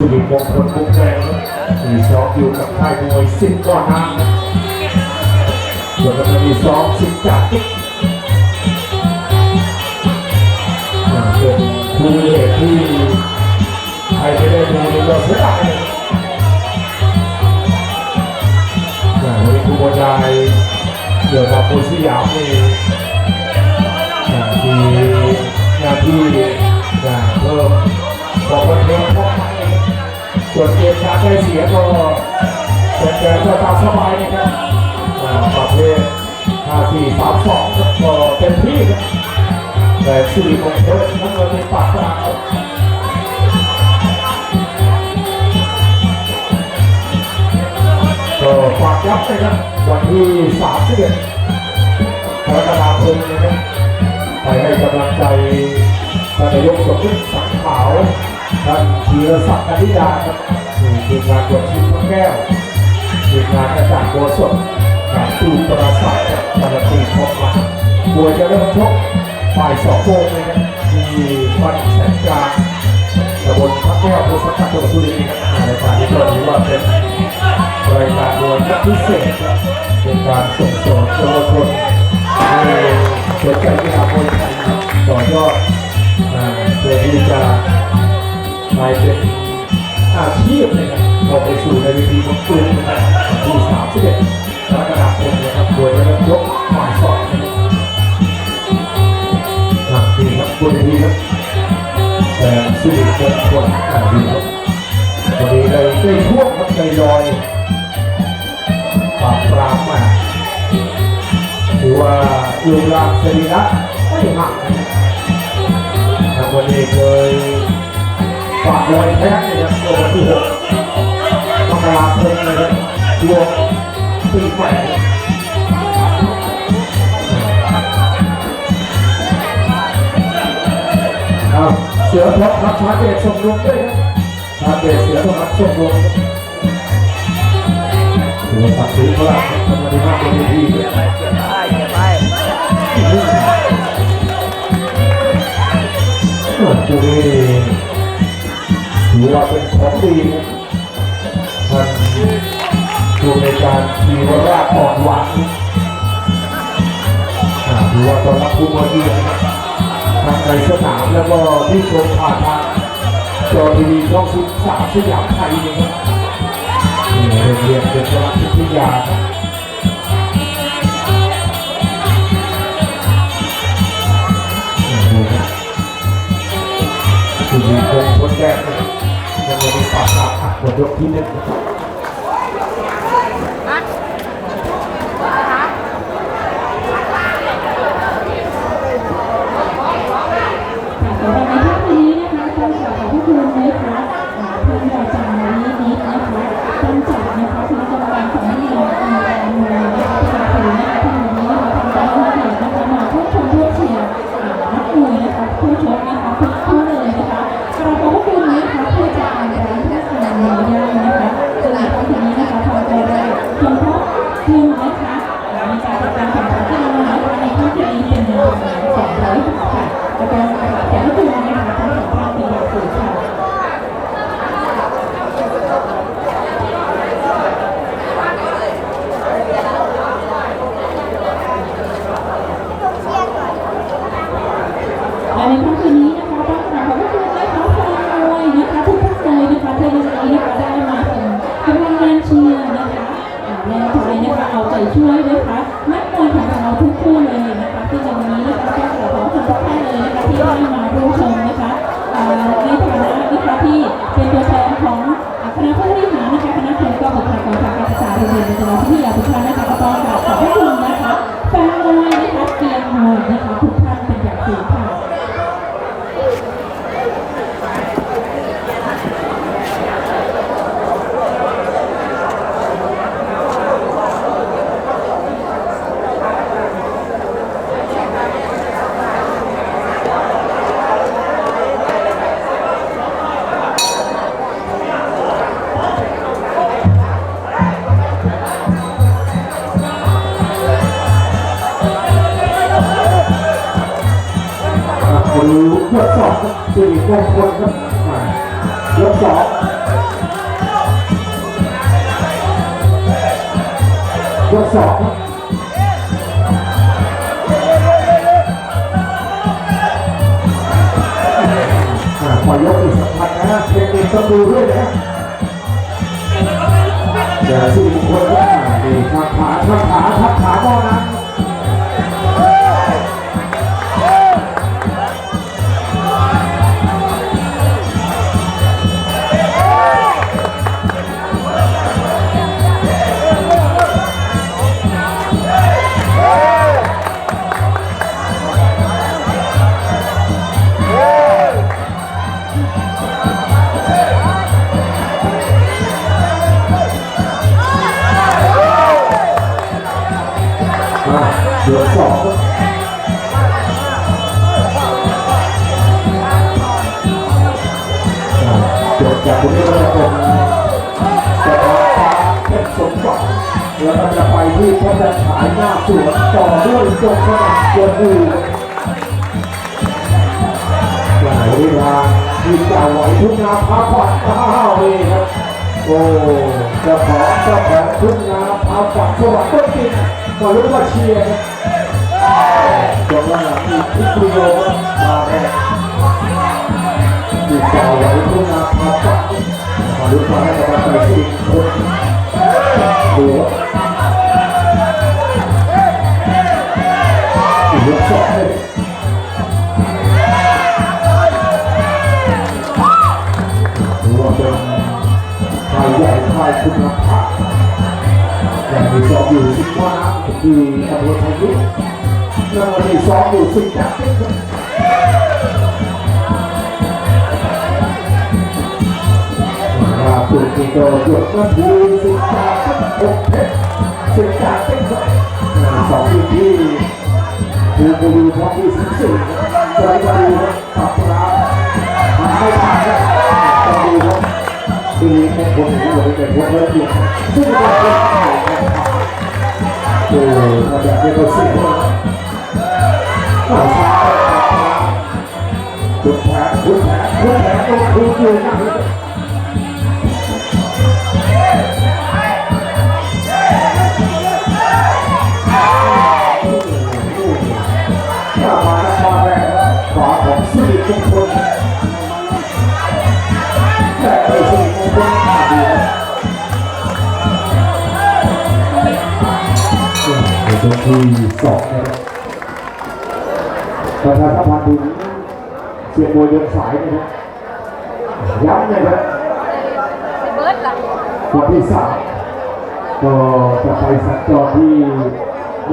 สุริมงคลมุกแดงมีซ้อมอยู่กับค่ายมวยสิบก่อนน้ำส่วนกำลังมีซ้อมสิบจากกิ๊กอ่าเป็นคู่เอกที่ใครไม่ได้ดูนี่ก็เสียดายเลยอ่าวันนี้ครูบอลยายเกี่ยวกับโพสยามนี่อ่ามีหน้าที่อ่าเพิ่มบอกว่าเพิ่มเข้าไป ส่วนเกมการได้เสียก็เป็นแกก็ตามสบายนะครับอ่าประเภท5 4 3 2ครับก็เต็มที่ครับแต่สุริมงคลทั้งเงินเป็นปากกลางก็ฝากย้ำนะครับวันที่31กรกฎาคมนะครับไปให้กำลังใจนนายกสมคิดสังขาว ท่านธีรศักดิ์กนิดาครับนี่ทีมงานบวชชิมพระแก้วทีมงานกระจ่างบัวสดการตูนประสัยครับปรตีพบมาบัวจะเริ่มชกบ่ายสองโมงเลยครับที่วัดแสนกลางตำบลพระแก้วพุทธสักดิ์จังหวัดสุรินทร์ครับรายการนี้ก็ถือว่าเป็นรายการมวยพิเศษครับเป็นการส่งเสริมเยาวชนให้สนใจกีฬามวยไทยต่อยอด ลายเป็นอาชีพนะครับออไปสู่ในเวทีของกลุ่มนะครับที่31กรกฎาคมนะครับโดยจะเริ่มยกหมายสองนะครับดีครับบนเวทีครับแต่สิริมงคลอ่าดีครับวันนี้เลยได้ท่วงมันเลยลอยปราบปรามมาถือว่าลูกหลานสรีระไม่ห่างนะครับวันนี้เคย ฝากรอยแพ้นะครับตัววันที่หกมกราคมนะครับช่วงปีใหม่ครับเสือพบรับชาเดชส่งรวมด้วยครับชาเดชเสียสมัครส่งลงถือว่าตัดสินพลาดทำมาดีมากบนเวทีเลยไปเก็บไปเก็บไปโอ้โหนี่ ถือว่าเป็นของดีท่านผู้ในการทีวราชอ่อนหวานถือว่าตอนรับผู้มาเยือนทั้งในสนามแล้วก็ที่ชมผ่านทางจอทีวีช่องสิบสามสยามไทยนะครับนี่โรงเรียนเป็นรัฐพิทยาครับโอ้โหคือมี กหักหมดยกที่หนึ่งนะครับ สำหรับในภาพนี้นะคะต้องขอขอบพระคุณนะคะอ่าท่านอาจารย์นินิดนะคะท่านจัดนะคะคณะกรรมการของนักกีฬาองค์การมวยนะคะที่เป็นคนนะคะที่วันนี้นะคะทำการให้เกียรตินะคะมาพูดชมพูดเชียร์อ่านักมวยนะคะผู้ชกนะคะทุกคู่เลยนะคะกราบขอบพระคุณนะคะผู้จัดการร้านที่สนามมวยย่างนะคะซึ่งในภาพนี้นะคะทำตัวได้เฉพาะทีมนะคะอ่าในการจัดการแข่งขันกีฬานะคะในภาพนี้เป็นเงินรางวัลสองร้อยบาทค่ะ แล้วก็แถมตัวนะคะทั้งสองท่านเป็นอย่างสูงค่ะ และในค่ำคืนนี้นะคะต้องกราบขอบพระคุณนะคะแฟนมวยนะคะทุกท่านเลยนะคะที่วันนี้นะคะได้มาส่งกำลังแรงเชียร์นะคะอ่าแรงใจนะคะเอาใจช่วยนะคะนักมวยของเราทุกคู่เลยนะคะที่ในวันนี้นะคะก็กราบขอบพระคุณทุกท่านเลยนะคะที่ได้มาร่วมชมนะคะอ่าในฐานะนะคะที่เป็น ตัวแทนของคณะผู้บริหารนะคะคณะครูก็บุคลากรทางการศึกษาโรงเรียนในจังหวัดพิทยาทุกท่านนะคะก็ต้องกราบขอบพระคุณนะคะแฟนมวยนะคะเกียรติมวยนะคะทุก สี่คมงคลครับยกสองยกสองขอยกอีกสักพักนะเด็กๆต้องดูด้วยนะอย่าสิริมงคลครับดีทักขาทักขาทักขาบ้างนะ จบจากตรงนี้ก็จะเป็นจะพาเพชรสมบัติแล้วก็จะไปที่พระจันฉายหน้าสวนต่อด้วยจงสนั่นเกิดอูหลายเวลาที่จะไหวทุกนาพาฝันข้าวเองครับโอ้จ้าขอจ้าขอทุกนาพาฝันสวัสดิ์ต้นกินก็รู้ว่าเชียร์นะจนว่ามีทุกประโยชน์มาแรง ที่จะไหวทุกนาพาฝันมารู้ว่าให้กำลังใจที่คนดูอีกยสองเลยถือว่าเป็นชายใหญ่ชายคุณภาพอย่างที่สองอยู่สิบว่าคืออำเภอพายุแล้วที่สองอยู่สิบจักร สุดที่ก็หยดนาทีสิบจากหกเพชรสิบจาเป็นสองอยู่ที่ภูกระดูท้องที่สิบสี่ใจกระดูตับปลามันไม่ผ่านแล้วกระดูครับคือมงคลของเราเป็นพวกเลือดเดียวซึ่งเราเป็นข่าวนะครับโอ้ถ้าแบบนี้ก็สิบคนข่าวช้าคุณแผนคุณแผนคุณแผนต้องคุยอยู่นะ สิริมงคลแต่ไอ้สิริมงคลขาดอยู่ในตรงที่สองนะครับประธานสภาถึงเสียงมวยเดินสายนะครับย้ำนะครับเบิร์ดล่ะวันที่สามก็จะไปสัญจรที่ยั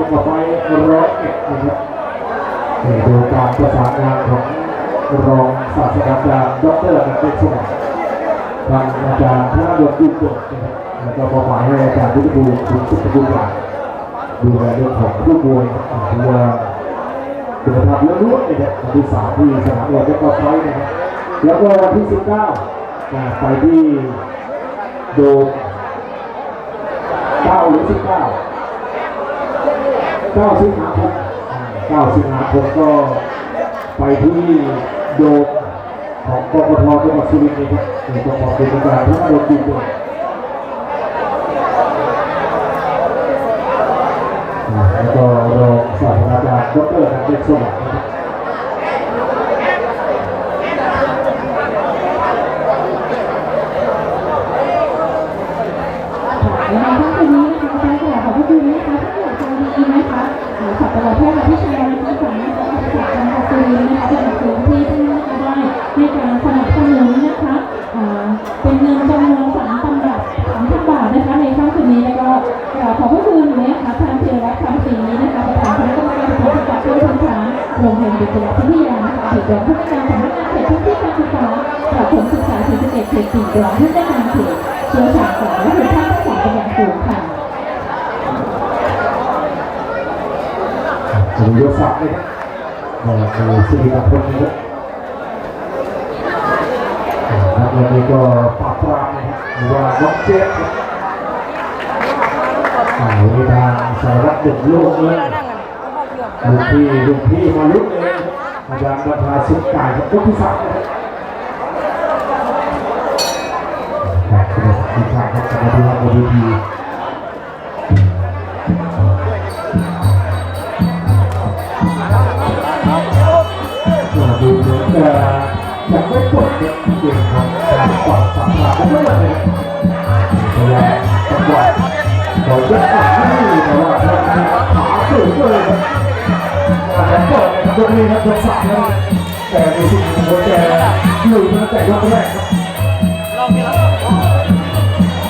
งกับไปร้อยเอ็ดนะครับ ดูการประสานงานของ รองศาสตราจารย์ดรนันเดชสมัยทางอาจารย์ธนดลดุจเกิดนะครับแล้วก็มอบหมายให้อาจารย์ดุจบูคุณสุขบุญหลายดูแลเรื่องของผู้ป่วยเพื่อคุณภาพล้วนๆเลยนะครับวันที่สามที่สนามเราจะก็ไฟนะครับแล้วก็วันที่สิบเก้าไปที่โดมเก้าหรือสิบเก้า9สิงหาคม9สิงหาคมก็ไปที่ โยของกกทจังหวัดสุรินทร์นะครับในจังหวัดเป็นการทั้งโดนดินด้วยอ่า โรงเรียนวิทยาพิทยานะคะถือเป็นผู้จัดการสำนักงานเขตพื้นที่การศึกษาประถมศึกษา41เขตสี่รองผู้จัดการเขตเชี่ยวชาญกว่าและคุณภาพทั้งสงเป็นอย่างสูงค่ะหรือยศศักดิ์นะครับก็คือสิริมงคลนะครับอ่าแล้ววันนี้ก็ปราบปรามนะครับหรือว่าน้องเจ๊ครับอ่าวันนี้ทางสารวัตรเด็กโลกเลย ลูกพี่ลูกพี่มาลุกเลยอาจารย์ประทาสุขกายครับยกที่สามนะครับขอบคุณครับสวัสดูครับสวัสดีดูเหมือนจะยังไม่จบเนี่ยเกมของกากวาดสามหกไม่หมดเลยและจังหวะของยกหลังนี่แต่ว่าขาสูงเลย ครับแต่เปิดในยกนี้ครับยกสามแล้วแต่ในสิ่งที่หัวแกหลุดมาตั้งแต่ยกแรกครับ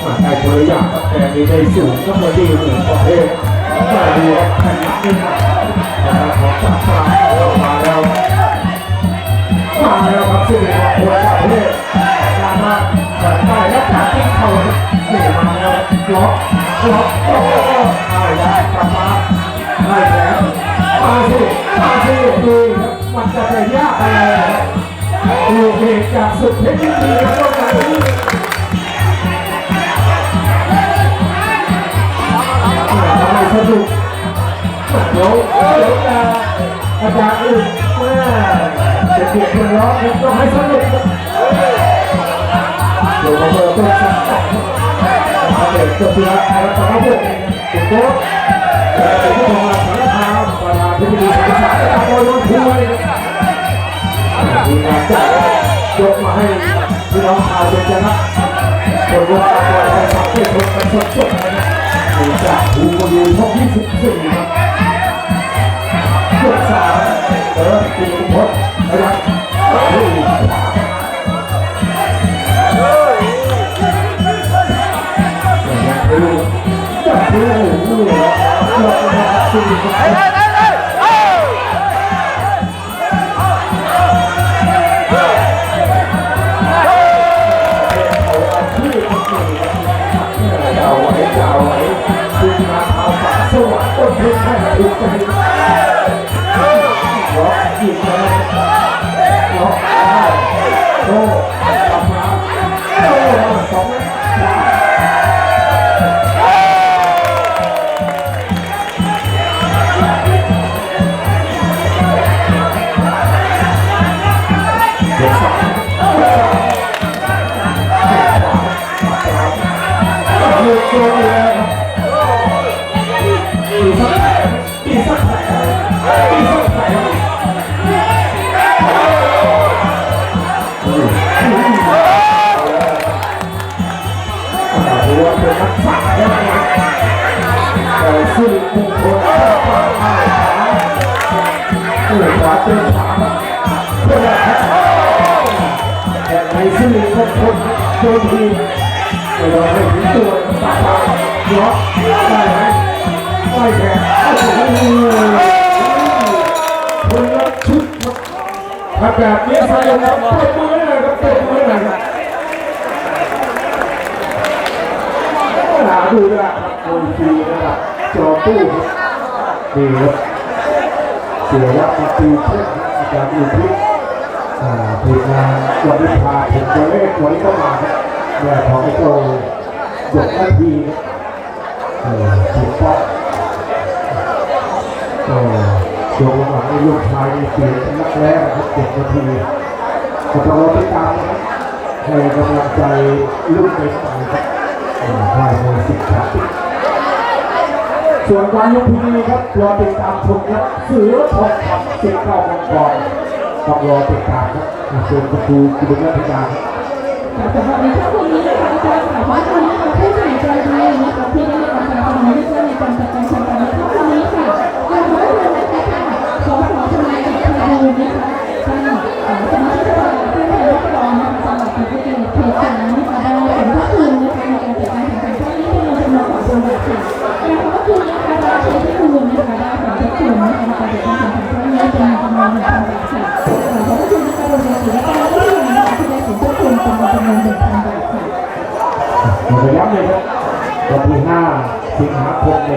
มาได้ตัวอย่างครับแต่มีในสูงก็มาดีหมือนประเภทมาดูครับแข่งขันนะครับของสามลามาแล้วมาแล้วครับสิบเอ็ดคนจากประเทศการมาแต่ไปแล้วการที่เขาเนี่ยมาแล้วล็อกล็อกล็อก จะยากอะไรครับดูเหตุจากสุดเทคนิคดีแล้วก็การที่ทำไมสนุกเดี๋ยวเดี๋ยวจะอาจารย์อื่นแม่จะเก็บคนร้องก็ให้สนุกเดี๋ยวมาเปิดตัวสักต่อมาเปิดตัวทีละแล้วก็มาเปิดติดโต๊ะแล้วก็ที่ทำงา ดีสารคาตะโกนทัวร์เลยครับมีงานจัดยกมาให้พี่น้องชาวเชียงรายคนวการบอลไทยสังเกตชมกันสดๆนะครับมีจากภูมิยูช่อง24ครับยกสามเออคุณพจน์นะครับเฮ้ยจับดูดูโอ้โหยกนะครับสี่ครั แต่ซึ่งมงคลข้าวปลาข้าวขาเกิดขวาเจอขาเพื่อแต่ในซึ่งมงคลโดนทีไม่ยอให้ถึงตัวตาตาล็อกได้ไหมไม่แพ้โอ้โหคนละชุดครับแบบนี้ใส่แล้วเปิดมือเลยครับปดมือเลยครับหาดูนะค ตู้นี่ครับเสียวัดมาตีเช่นอาจารย์อุทิศอ่าทีมงานวันนี้พาถึงตัวเลขวันนี้ก็มาครับแม่ของไอ้โจหยกนาทีครับถูกต้องก็โยงหลังในลูกชายในเสียงนักแรกครับเจ็ดนาทีก็ต้องรอติดตามนะครับให้กำลังใจลูกในฝันครับภายในสิบครับ ส่วนการยกพิธีครับรอติดตามชมครับเสือทองคำสิบเก้ามังกรต้องรอติดตามครับส่วนประตูกิบุญราชการค่ะสำหรับในช่วงนี้นะคะอาจารย์ค่ะขอเชิญนะคะผู้ใหญ่ใจดีนะคะที่ได้รับการสนับสนุนในการจัดการ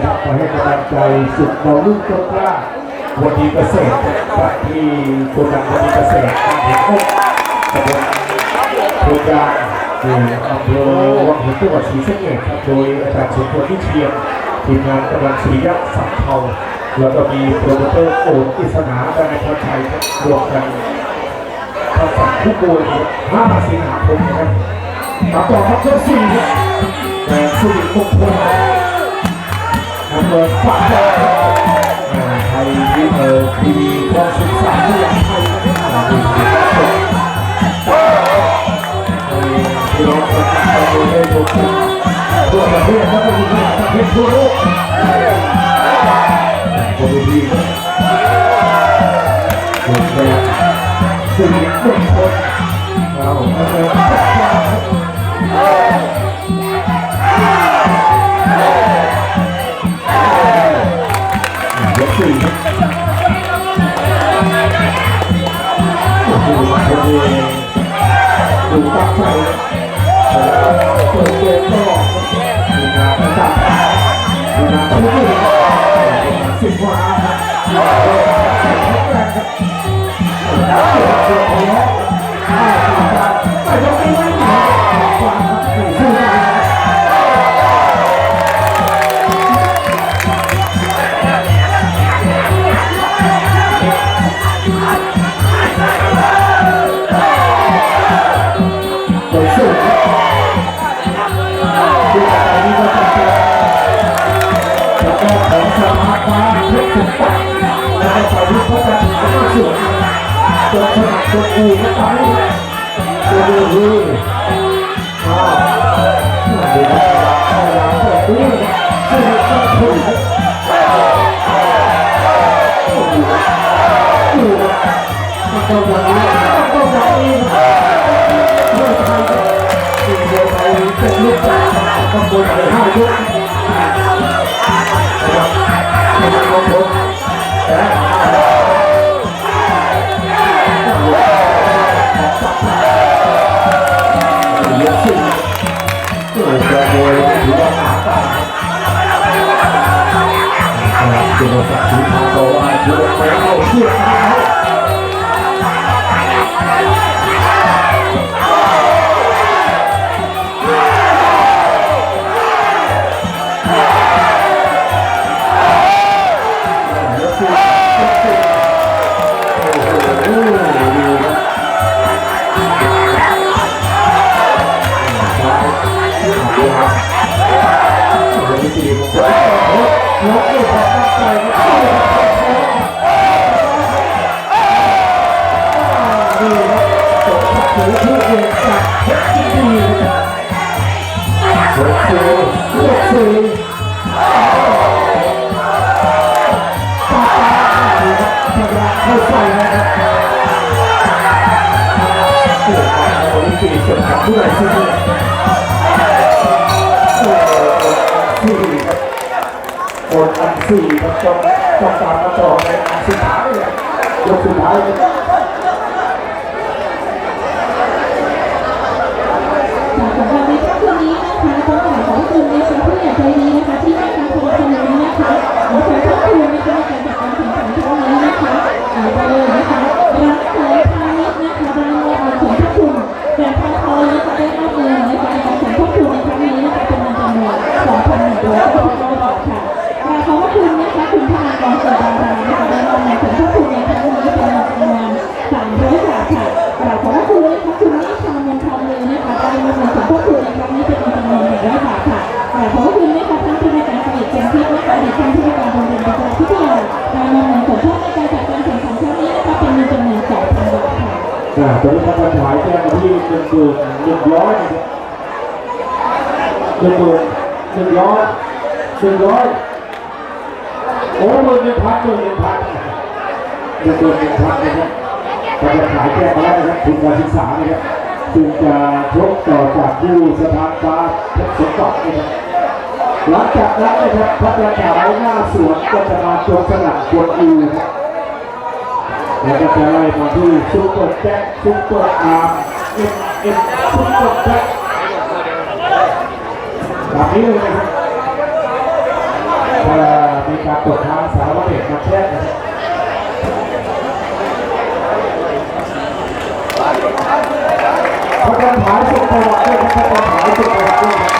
นะครับขอให้กำลังใจสุดดาวรุ่งต้นกล้าวันดีเกษตรครับที่โกดังวันดีเกษตรเห็นก็ตำบลโคกาอยู่อำเภอวังหินจังหวัดศรีสะเกษครับโดยอาจารย์สุพลวิเชียนทีมงานกำลังศรียักษ์สัมเภาแล้วก็มีโปรโมเตอร์โอนอิสนาและนายพรชัยรวมกันผสมทุกโดย5สิงหาคมครับครับต่อครับยกสี่ครับแต่สุริมงคล นำเงินฝากไว้อ่าไทยทีเออทีวีคลองสิบสามที่อยากไทยนะครัน้องประชาชนได้ทุกท่านทั่วประเทศและก็อยู่ในประเทศทั่วโลกคนดีคนแรกสิ่งมงคลเราไม่ได้จั นสมัครจนอูก็ไปตัวดูดูอ้าดูนะเอาละเปิดดูให้ก็ถูกดูนะมันต้องอย่างนี้มันต้องอย่างนี้เพื่อไทยสิ่งเดียวไทยเป็นลูกหลานตำบลในห้ายุ โวยถือว่าหาตาคุณศักดิ์ศรีพาบอกว่าถือว่าไปเอาชือ โอ้มื่นหนึ่งพันหมื่นหนึ่งพันหนึ่งหมื่นพันนะครับท่านประธานแจ้มาแล้วนะครับทุนการศึกษานะครับซึ่งจะชกต่อจากผู้สถานฟ้าเพชรสมบัตินะครับหลังจากนั้นนะครับพระประธานหน้าสวนก็จะมาโจมสนามกวนอูนะครับแล้วก็จะไล่มาที่ซุปเปอร์แจ็คซุปเปอร์อาร์มเอ็มเอ็มซุปเปอร์แจ็คแบบนี้เลยนะครับ มีการตรวจทางสารวัตรเอกมาแจ้งนะครับพระกันหายสุขประวัติด้วยครับประการหายสุขประวัติด้วย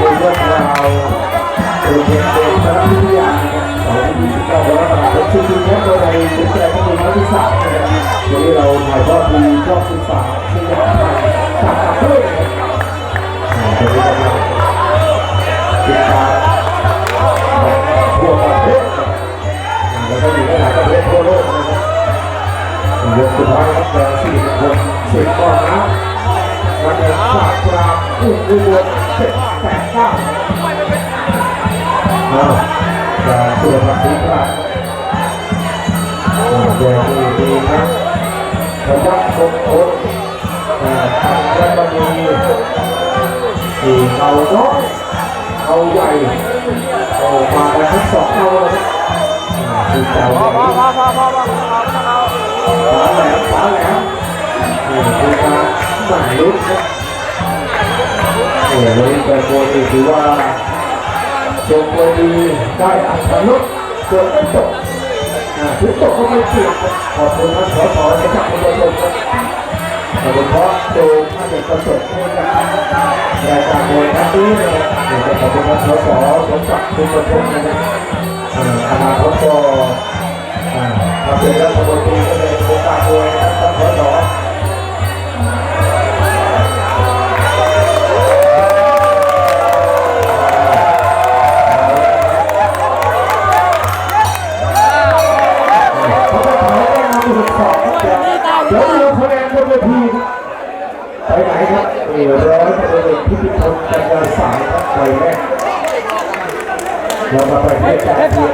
ครับดูเกมเกมสารพิทยานะครับเสาร์ที่29กรกฎาคมซึ่งทีมนี้โดยในสุดใจก็มีนักศึกษานะครับวันนี้เราถ่ายทอดทีรอบศึกษาซึ่งอยากให้ตามมาด้วยนะครับอ่าตอนนี้กำลังติดตามทั่วประเทศนะครับอ่าแล้วก็อยู่ในหลายประเทศทั่วโลกนะครับยกสุดท้ายครับแดงสี่คนสิบก้อนนะมาเดินฝากกลางอุ้มอุบลเจ็ด แปดเก้าอ้าวจะสุรพันธ์ศรีปราชเดี๋ยวดีดีนะพยัคฆ์มงคลอ่าทำและบะหมีสี่เอาน้อยเอาใหญ่โอ้มากันทั้งสองเอาเลยอ่าคือเจ้าใหญ่ฝาแหลมฝาแหลมนี่คือการหมายลุ้นครับ โอ้วันนี้แต่โกนี่ถือว่าจงไว้ดีได้อัตลุกเกิดไม่ตกถึงตกก็ไม่เสียงครับขอบคุณท่านสสในจักรวาลครับโดยเฉพาะโดยท่านเอกประสบให้กับรายการมวยครั้งนี้นะครับขอบคุณท่านสสสมศักดิ์คุณประชมนะครับอนาคตก็ถ้าเป็นรัฐมนตรีก็เลยโอกาสมวยนะครับท่านสส เรา